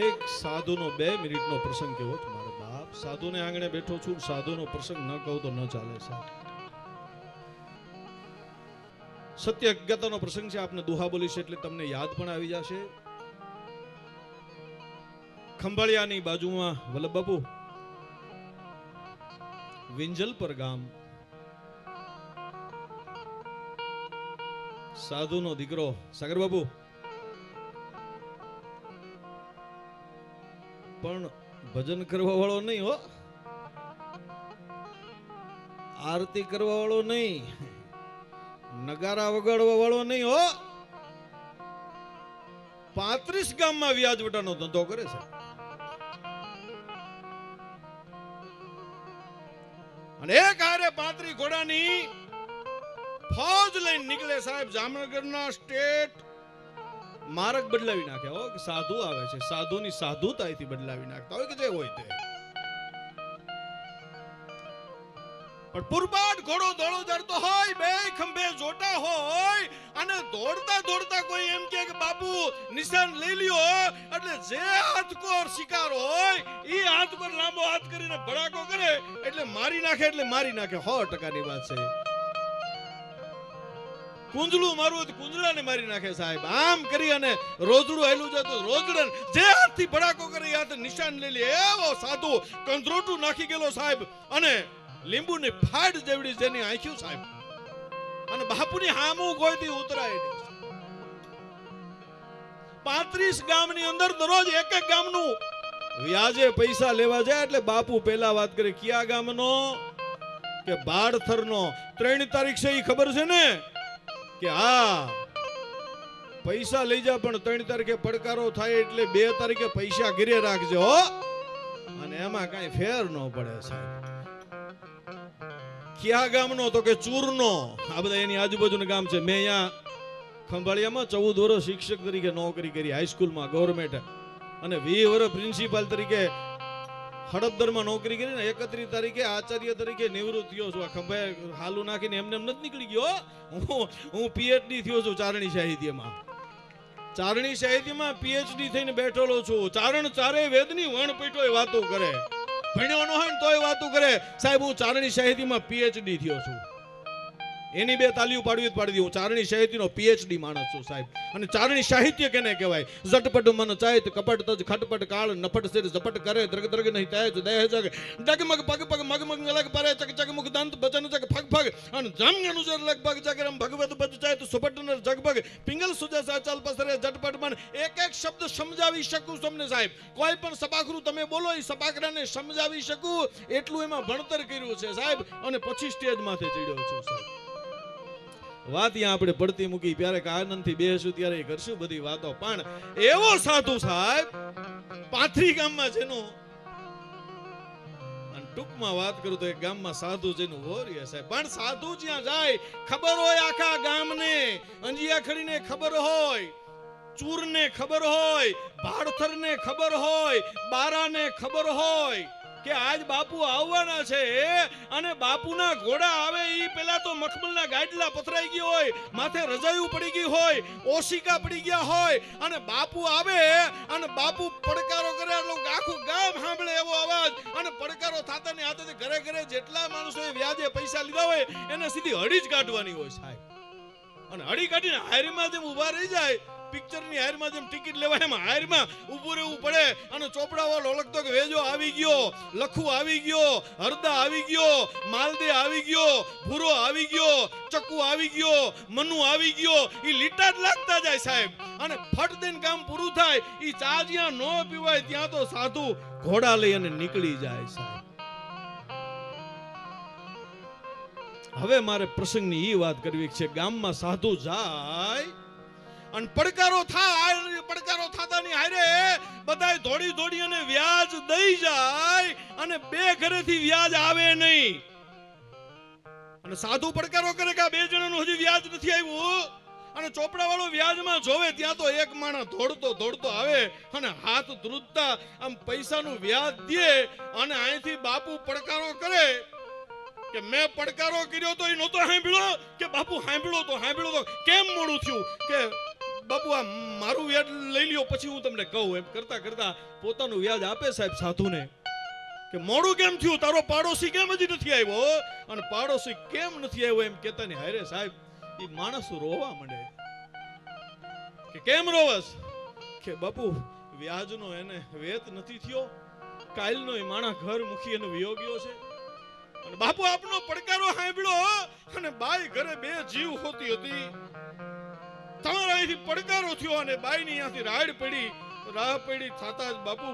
એક સાધુનો બે મિનિટનો પ્રસંગ કેવો છે મારો બાપ સાધુને આંગણે બેઠો છું, સાધુનો પ્રસંગ ન કહું તો ન ચાલે સાહેબ. સત્ય અજ્ઞાતાનો પ્રસંગ છે, આપને દુહા બોલીશ એટલે તમને યાદ પણ આવી જશે. ખંભાળિયાની બાજુમાં, વલ્લભ બાપુ, વિંજલપર ગામ. સાધુનો દીકરો, સાગર બાબુ પણ ભજન કરવા વાળો નહીં હો. આરતી કરવા વાળો નહીં. નગારા વગાડવા વાળો નહીં હો. પાંત્રીસ ગામમાં વ્યાજવટાનો ધંધો કરે છે. અને એક હારે પાંત્રી ઘોડાની ફોજ લઈને નીકળે સાહેબ જામનગરના સ્ટેટ માર્ગ બદલાવી નાખ્યા હો, કે સાધુ આવે છે. સાધુની સાધુતાથી બદલાવી નાખતા હોય કે જે હોય તે. પણ પુરબાટ ઘોડો દોડો દરતો હોય, બે ખંભે જોટા હોય, અને દોડતા દોડતા કોઈ એમ કે, બાપુ, નિશાન લઈ લ્યો એટલે જે હાથકોર શિકાર હોય એ હાથ પર લાંબો હાથ કરીને ભડાકો કરે, એટલે મારી નાખે, એટલે મારી નાખે. સો ટકાની વાત છે. કુંજળું મારવું તો કુંજળાને મારી નાખે સાહેબ. આમ કરી અને રોજડું હેલું જતું રોજડન જે હાથથી ભડાકો કરી હાથે નિશાન લઈ લે. એવો સાધુ કંદરોટું નાખી ગયેલો સાહેબ. અને લીંબુની ફાડ જેવડી જેની આંખ્યું સાહેબ. અને બાપુની હામું કોઈથી ઉતરાય પાંત્રીસ ગામની અંદર દરરોજ એક એક ગામનું વ્યાજે પૈસા લેવા જાય એટલે બાપુ પહેલા વાત કરે, કયા ગામનો? કે, બાળથરનો. ત્રણ તારીખ છે એ ખબર છે ને? કે હા, પૈસા લઈ જા, પણ ત્રણ તારીખે પડકારો થાય એટલે બે તારીખે પૈસા ઘરે રાખજો અને એમાં કઈ ફેર ન પડે, સાહેબ. કયા ગામનો તો કે ચૂરનો? આ બધા એની આજુબાજુના ગામ છે. મેં અહીંયા ખંભાળિયામાં ચૌદ વર્ષ શિક્ષક તરીકે નોકરી કરી, હાઈસ્કૂલમાં ગવર્મેન્ટ. અને વી વર્ષ પ્રિન્સિપાલ તરીકે હડપદરમાં નોકરી કરી ને તારીખે આચાર્ય તરીકે નિવૃત્ત થયો છું. આ ખંભાઈ હાલુ નાખીને એમને એમ નથી નીકળી ગયો, હું. હું પીએચડી થયો છું ચારણી સાહિત્યમાં. ચારણી સાહિત્યમાં પીએચડી થઈને બેઠેલો છું. ચારણ ચારે વેદની વણ પીટોય વાતો કરે. ભણ્યો ન હોય ને તોય વાતો કરે. સાહેબ, હું ચારણી સાહિત્યમાં પીએચડી થયો છું. એની બે તાલીઓ પાડવી જ પાડી હું ચારણી સાહિત્યનો પીએચડી માણસ છું સાહેબ. અને ચારણી સાહિત્ય કેને કહેવાય? ઝટપટ મન ચાહિત કપટ તજ, ખટપટ કાળ, નફટ સિર ઝપટ કરે, દ્રગ દ્રગ નહીં તેજ દેહ જગ. ડગમગ પગ પગ મગ લગ પરે, ચક ચક મુખ દંત બચન ચક ફગ ફગ. અને જમ અનુસર લગ પગ ચકરમ ભગવત બજ ચાયત સુપટ નર જગભગ. પિંગલ સુજે સાચલ પસરે, ઝટપટ મન. એક એક શબ્દ સમજાવી શકું તમને સાહેબ. કોઈ પણ સપાખરું તમે બોલો, એ સપાખરાને સમજાવી શકું. એટલું એમાં ભણતર કર્યું છે સાહેબ. અને પછી સ્ટેજ માથે ચડ્યો છું સાહેબ. વાત આપણે પડતી મૂકી, ત્યારે આનંદથી બેસું ત્યારે કરશું બધી વાતો. પણ એવો સાધુ સાહેબ, પાથરી ગામમાં જેનું ટૂંકમાં વાત કરું તો એક ગામમાં સાધુ જેનું વોરિય છે પણ સાધુ જ્યાં જાય, ખબર હોય આખા ગામને. અંજિયા ખડીને ખબર હોય, ચૂરને ખબર હોય, ભાડથરને ખબર હોય, બારાને ખબર હોય. કે આજ બાપુ આવવાના છે અને બાપુના ઘોડા આવે ઈ પેલા તો મખમલના ગાડલા પથરાઈ ગયો હોય, માથે રજાયું પડી ગઈ હોય, ઓશિકા પડી ગયા હોય અને બાપુ આવે અને બાપુ પડકારો કરે એટલે આખું ગામ સાંભળે એવો અવાજ અને પડકારો થતા ની હાથે ઘરે ઘરે જેટલા માણસોએ વ્યાજે પૈસા લીધા હોય એને સીધી હડી જ કાઢવાની હોય સાહેબ. અને હળી કાઢીને હારીમાં જેમ ઊભા રહી જાય પિક્ચરની હારમાં જેમ ટિકિટ લેવાય એમાં હારમાં ઊભું રહેવું પડે. અને ચોપડાવાળો ઓળખતો કે વેજો આવી ગયો, લખુ આવી ગયો, હરદા આવી ગયો, માલદે આવી ગયો, ભૂરો આવી ગયો, ચકુ આવી ગયો, મનુ આવી ગયો. એ લીટા જ લાગતા જાય સાહેબ. અને ફટ દઈને કામ પૂરું થાય એ ચા જ્યાં ન પીવાય ત્યાં તો સાધુ ઘોડા લઈ અને નીકળી જાય સાહેબ. હવે મારે પ્રસંગની એ વાત કરવી છે, ગામમાં સાધુ જાય અને પડકારો થાય પડકારો થતાની હારે બધાય દોડી ધોડી અને વ્યાજ દઈ જાય અને બે ઘરેથી વ્યાજ આવે નહીં. અને સાધુ પડકારો કરે કે આ બે જણાનું હજી વ્યાજ નથી આવ્યું. અને ચોપડા વાળો વ્યાજમાં જોવે ત્યાં તો એક માણસ દોડતો દોડતો આવે અને હાથ ધ્રુજતા આમ પૈસાનું વ્યાજ દે અને અહીંથી બાપુ પડકારો કરે કે મેં પડકારો કર્યો તો એ નહોતો સાંભળ્યો? કે બાપુ સાંભળ્યો તો સાંભળ્યો તો કેમ મોડું થયું? કે બાપુ, આ મારું વ્યાજ લઈ લ્યો, પછી હું તમને કહું. એમ કરતા કરતા પોતાનું વ્યાજ આપે સાહેબ સાધુને. કે મોડું કેમ થયું? તારો પાડોશી કેમ હજી નથી આવ્યો અને પાડોશી કેમ નથી આવ્યો? એમ કેતા ને હારે સાહેબ એ માણસ રોવા માંડે. કે કેમ રોવસ? કે બાપુ, વ્યાજનો એને વેત નથી થયો. કાલનો એ માણા ઘર મૂકી અને વિયોગ્યો છે. અને બાપુ, આપનો પડકારો સાંભળ્યો અને બાઈ ઘરે બે જીવ હોતી હતી. અહીંથી પડકારો થયો અને બાઈની અહીંયાથી રાડ પડી, રાહ પડી, થતા જ બાપુ,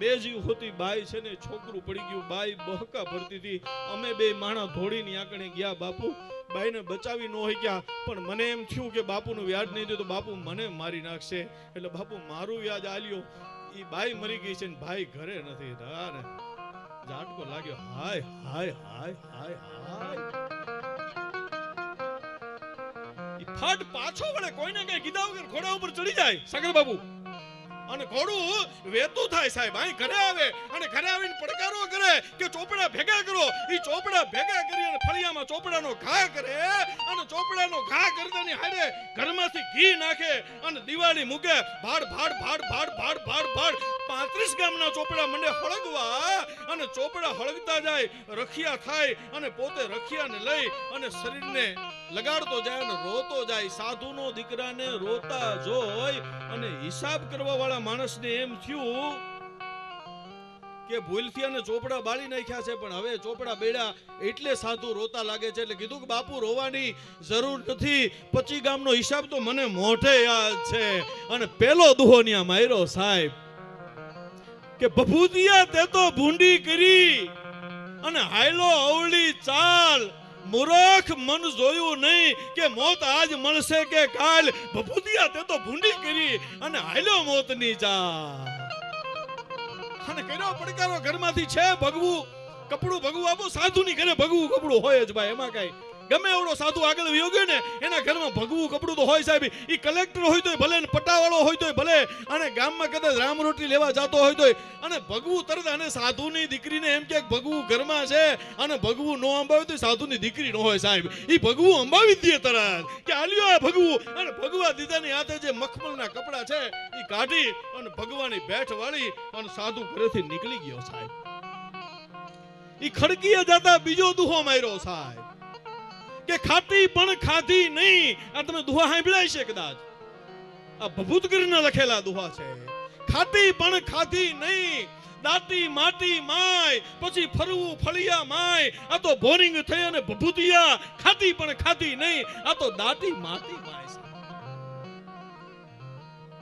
બે જીવ હોતી બાઈ છે ને, છોકરું પડી ગયું, બાઈ બહકા ભરતી હતી. અમે બે માણા ધોળીની આંકણે ગયા બાપુ, બાઈને બચાવી ન હોય ગયા પણ મને એમ થયું કે બાપુનું વ્યાજ નહીં દે તો બાપુ મને મારી નાખશે. એટલે બાપુ, મારું વ્યાજ આલ્યો. એ બાઈ મરી ગઈ છે ને ભાઈ ઘરે નથી. ઝાટકો લાગ્યો. હાય હાય હાય હાય હાય. ફાટ પાછો વળે, કોઈને કઈ કીધા વગર ઘોડા ઉપર ચડી જાય. સાગર બાબુ, અને ઘોડું વેતું થાય સાહેબ, અહીં ઘરે આવે, અને ઘરે આવીને પડકારો કરે કે ચોપડા ભેગા કરો. એ ચોપડા ભેગા કરી અને ફળિયામાં ચોપડાનો ઘા કરે, અને ચોપડાનો ઘા કરતાની હારે ઘરમાંથી ઘી નાખે અને દિવાળી મૂકે. ભાડ ભાડ ભાડ ભાડ ભાડ ભાડ ભાડ. પાંત્રીસ ગામના ચોપડા મને હળગવા, અને ચોપડા હળગતા જાય, રખિયા થાય, અને પોતે રખિયાને લઈ અને શરીરને લગાડતો જાય અને રોતો જાય. સાધુનો દીકરાને રોતા જોઈ અને હિસાબ કરવા માણસને એમ થયું કે ભૂલથી અને ચોપડા બાળી નાખ્યા છે, પણ હવે ચોપડા બેડા એટલે સાધુ રોતા લાગે છે. એટલે કીધું કે બાપુ, રોવાની જરૂર નથી. પચી ગામનો હિસાબ તો મને મોઢે યાદ છે. અને પેલો દુહો ન્યા માયરો સાહેબ, કે બભૂતિયા તે તો ભૂંડી કરી અને હાયલો અવળી ચાલ. મૂરખ મન જોયું નહીં કે મોત આજ મળશે કે કાલ. બભૂતિયા તે તો ભૂંડી કરી અને હાયલો મોતની જા અને કર્યો પડકારો ઘરમાંથી છે ભગવું. કપડું ભગવું આપો, સાધુની ઘરે ભગવું કપડું હોય જ ભાઈ, એમાં કઈ ગમે એવડો સાધુ આગળ વયો ને, એના ઘરમાં ભગવું કપડું તો હોય સાહેબ એ કલેક્ટર હોય તોય ભલે ને પટાવાળો હોય તોય ભલે, અને ગામમાં કદાચ રામ રોટલી લેવા જતો હોય તોય, અને ભગવું તરત અને સાધુની દીકરીને એમ કે ભગવું ઘરમાં છે, અને ભગવું નો અંબાવે તો સાધુની દીકરી નો હોય સાહેબ. એ ભગવું અંબાવી દે તરત, કે આલ્યો આ ભગવું, અને ભગવા દીદાની હાથે જે મખમલના કપડા છે એ કાઢી, અને ભગવાની બેઠ વાળી, અને સાધુ ઘરેથી નીકળી ગયો સાહેબ. એ ખડકીએ જતા બીજો દુહો માર્યો સાહેબ. કે ખાટી પણ ખાધી નહીં. આ તમે દુહા સાંભળ્યા છે કદાચ? આ ભભૂતગીરના લખેલા દુહા છે. ખાટી પણ ખાધી નહીં. દાટી માટી માય, પછી ફરવું ફળિયા માય. આ તો બોરિંગ થઈ અને ભભૂતિયા ખાતી પણ ખાધી નહીં. આ તો દાટી માટી માય.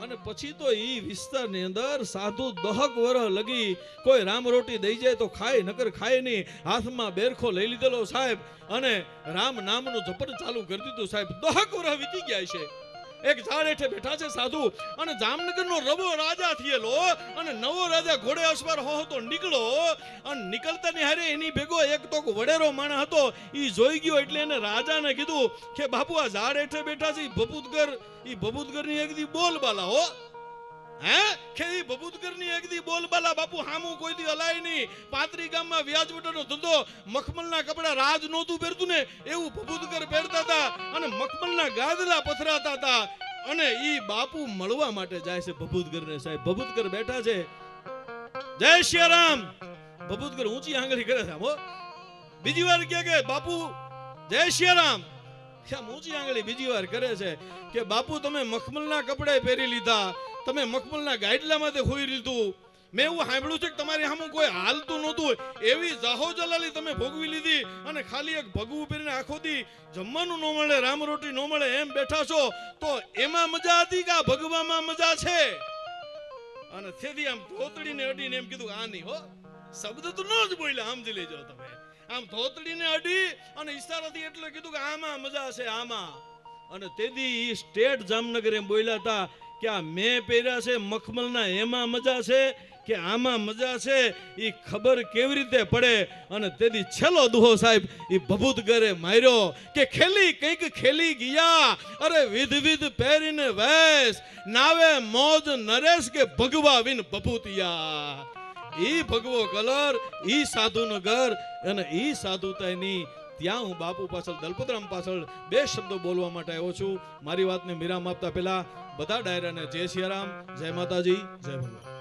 અને પછી તો એ વિસ્તારની અંદર સાધુ દહક વરહ લગી કોઈ રામ રોટી દઈ જાય તો ખાય, નકર ખાય નહીં. હાથમાં બેરખો લઈ લીધેલો સાહેબ અને રામ નામનું જપન ચાલુ કરી દીધું સાહેબ. દહક વરહ વીતી ગયા છે. એક ઝાડ હેઠે બેઠા છે સાધુ. અને જામનગરનો રવો રાજા થયેલો. અને નવો રાજા ઘોડે અસવાર હો હતો નીકળો. અને નીકળતા હારે એની ભેગો એક તો વડેરો માણસ હતો. એ જોઈ ગયો એટલે એને રાજાને કીધું કે, બાપુ, આ ઝાડ હેઠે બેઠા છે ભભૂતગર ઈ ભભૂતગરની એક દી બોલ બાલા હો. જાય શ્રી રામ ભભૂતગર ઊંચી આંગળી કરે છે બીજી વાર કે કે, બાપુ, જય શ્રી રામ ઊંચી આંગળી બીજી વાર કરે છે કે, બાપુ, તમે મખમલના કપડે પહેરી લીધા. તમે મખમલના ગાઈડલામાંથી હોઈ લીધું મેં એવું સાંભળ્યું છે કે તમારી સામે કોઈ હાલતું નહોતું એવી જાહો તમે ભોગવી લીધી અને ખાલી એક ભગવું પહેરીને આખો દી. જમવાનું ન મળે, રામ રોટી ન મળે, એમ બેઠા છો, તો એમાં મજા હતી કે ભગવામાં મજા છે? અને થેદી આમ ધોતડીને અડીને એમ કીધું, આ નહીં હો, શબ્દ તો ન જ બોલ્યા સમજી લેજો તમે. આમ ધોતડીને અડી અને ઈશારાથી એટલે કીધું કે, આમાં મજા છે, આમાં. અને તેદી સ્ટેટ જામનગર એમ બોલ્યા હતા કે આ મેં પહેર્યા છે, મખમલના એમાં મજા છે, કે આમાં મજા છે એ ખબર કેવી રીતે પડે? અને તેથી છેલ્લો દુહો સાહેબ એ ભભૂત ઘરે માર્યો કે ખેલી, કંઈક ખેલી ગયા. અરે વિધ વિધ પહેરીને વેશ. નાવે મોજ નરેશ કે ભગવા વિન ભભૂતિયા. ઈ ભગવો કલર, ઈ સાધુનું ઘર અને ઈ સાધુતાની ત્યાં હું બાપુ પાછળ, દલપતરામ પાછળ બે શબ્દો બોલવા માટે આવ્યો છું. મારી વાતને વિરામ આપતા પહેલા બધા ડાયરાને જય સિયારામ, જય માતાજી, જય ભગવાન.